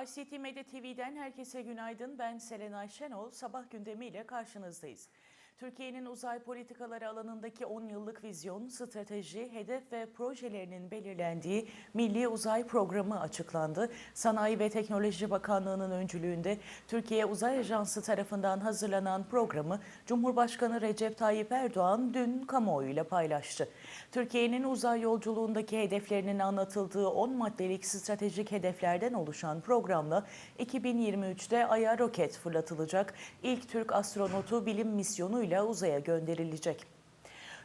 ICT Medya TV'den herkese günaydın. Ben Selenay Şenol. Sabah gündemiyle karşınızdayız. Türkiye'nin uzay politikaları alanındaki 10 yıllık vizyon, strateji, hedef ve projelerinin belirlendiği Milli Uzay Programı açıklandı. Sanayi ve Teknoloji Bakanlığı'nın öncülüğünde Türkiye Uzay Ajansı tarafından hazırlanan programı Cumhurbaşkanı Recep Tayyip Erdoğan dün kamuoyuyla paylaştı. Türkiye'nin uzay yolculuğundaki hedeflerinin anlatıldığı 10 maddelik stratejik hedeflerden oluşan programla 2023'te Ay'a roket fırlatılacak. İlk Türk astronotu bilim misyonuyla uzaya gönderilecek.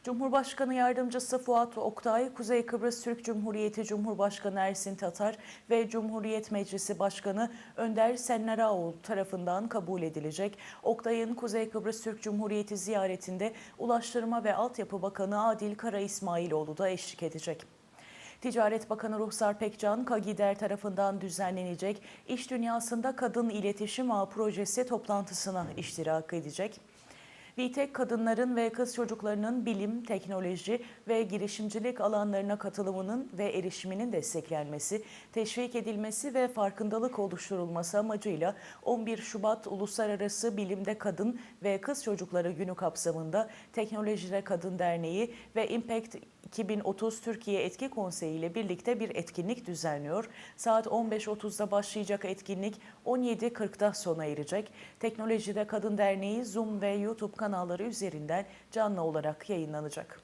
Cumhurbaşkanı Yardımcısı Fuat Oktay, Kuzey Kıbrıs Türk Cumhuriyeti Cumhurbaşkanı Ersin Tatar ve Cumhuriyet Meclisi Başkanı Önder Senneraoğlu tarafından kabul edilecek. Oktay'ın Kuzey Kıbrıs Türk Cumhuriyeti ziyaretinde Ulaştırma ve Altyapı Bakanı Adil Kara İsmailoğlu da eşlik edecek. Ticaret Bakanı Ruhsar Pekcan, KAGİDER tarafından düzenlenecek İş Dünyasında Kadın İletişim Ağı Projesi toplantısına iştirak edecek. VİTEK kadınların ve kız çocuklarının bilim, teknoloji ve girişimcilik alanlarına katılımının ve erişiminin desteklenmesi, teşvik edilmesi ve farkındalık oluşturulması amacıyla 11 Şubat Uluslararası Bilimde Kadın ve Kız Çocukları Günü kapsamında Teknolojide Kadın Derneği ve Impact 2030 Türkiye Etki Konseyi ile birlikte bir etkinlik düzenliyor. Saat 15.30'da başlayacak etkinlik 17.40'da sona erecek. Teknolojide Kadın Derneği Zoom ve YouTube kanalları üzerinden canlı olarak yayınlanacak.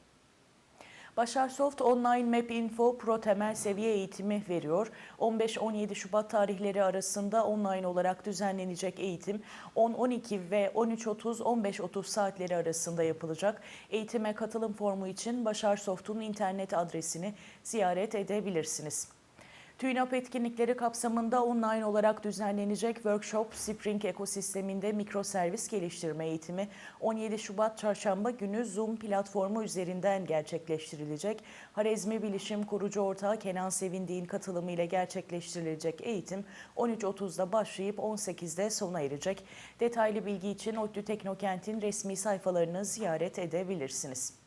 Başar Soft Online Map Info Pro temel seviye eğitimi veriyor. 15-17 Şubat tarihleri arasında online olarak düzenlenecek eğitim 10-12 ve 13.30-15.30 saatleri arasında yapılacak. Eğitime katılım formu için Başar Soft'un internet adresini ziyaret edebilirsiniz. TÜYNAP etkinlikleri kapsamında online olarak düzenlenecek workshop Spring ekosisteminde mikroservis geliştirme eğitimi 17 Şubat çarşamba günü Zoom platformu üzerinden gerçekleştirilecek. Harezmi Bilişim kurucu ortağı Kenan Sevindiğin katılımıyla gerçekleştirilecek eğitim 13.30'da başlayıp 18'de sona erecek. Detaylı bilgi için ODTÜ Teknokent'in resmi sayfalarını ziyaret edebilirsiniz.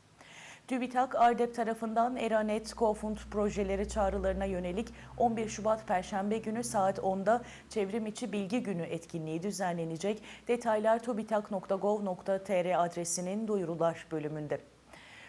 TÜBİTAK, ARDEP tarafından Eranet, Kofund projeleri çağrılarına yönelik 11 Şubat Perşembe günü saat 10'da Çevrim İçi Bilgi Günü etkinliği düzenlenecek. Detaylar tubitak.gov.tr adresinin duyurular bölümünde.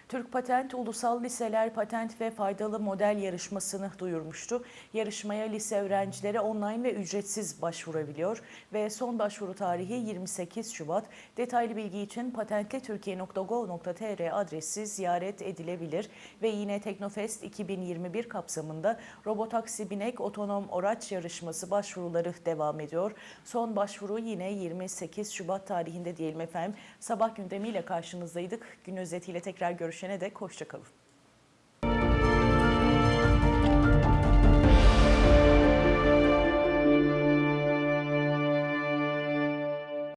Türk Patent Ulusal Liseler Patent ve Faydalı Model yarışmasını duyurmuştu. Yarışmaya lise öğrencileri online ve ücretsiz başvurabiliyor ve son başvuru tarihi 28 Şubat. Detaylı bilgi için patentliturkiye.gov.tr adresi ziyaret edilebilir ve yine Teknofest 2021 kapsamında Robotaksi Binek Otonom Araç Yarışması başvuruları devam ediyor. Son başvuru yine 28 Şubat tarihinde diyelim efendim. Sabah gündemiyle karşınızdaydık. Gün özetiyle tekrar görüşene dek hoşçakalın.